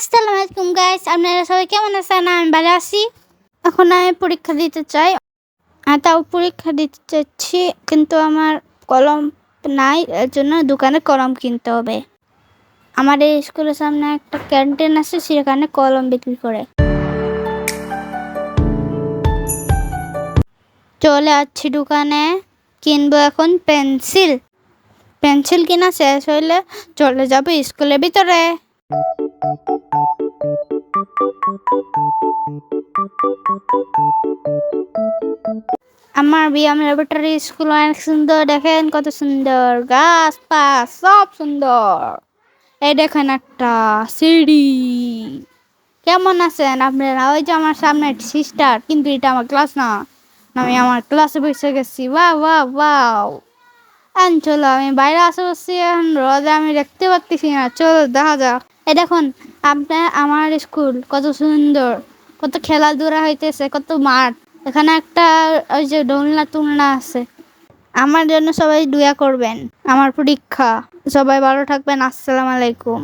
আসসালামু আলাইকুম গাইস আপনারা সবাই কেমন আছেন? আমি ভালো আছি। এখন আমি পরীক্ষা দিতে চাই। তাও পরীক্ষা দিতে চাচ্ছি, কিন্তু আমার কলম নাই, এর জন্য দোকানে কলম কিনতে হবে। আমাদের স্কুলের সামনে একটা ক্যান্টিন আছে, সেখানে কলম বিক্রি করে। চলে যাচ্ছি দোকানে। কিনবো এখন পেন্সিল। পেন্সিল কিনা শেষ হইলে চলে যাব স্কুলের ভিতরে। আমার বিয়াম ল্যাবরেটরি স্কুল অনেক সুন্দর, দেখেন কত সুন্দর। গাছ পাস সব সুন্দর। এই দেখেন একটা সিঁড়ি। কেমন আছেন আপনারা? ওই যে আমার সামনে সিস্টার কিন্তু এটা আমার ক্লাস না। আমি আমার ক্লাসে বসে গেছি। বাহ বাহ আন চলো, আমি বাইরে আসে বসছি, এখন রোদে আমি দেখতে পাচ্ছি না। চলো, দেখা যাক। এই দেখুন আপনার আমার স্কুল কত সুন্দর, কত খেলাধুলা হইতেছে, কত মাঠ। এখানে একটা, ওই যে দোলনা তুলনা আছে। আমার জন্য সবাই দুয়া করবেন, আমার পরীক্ষা। সবাই ভালো থাকবেন, আসসালামু আলাইকুম।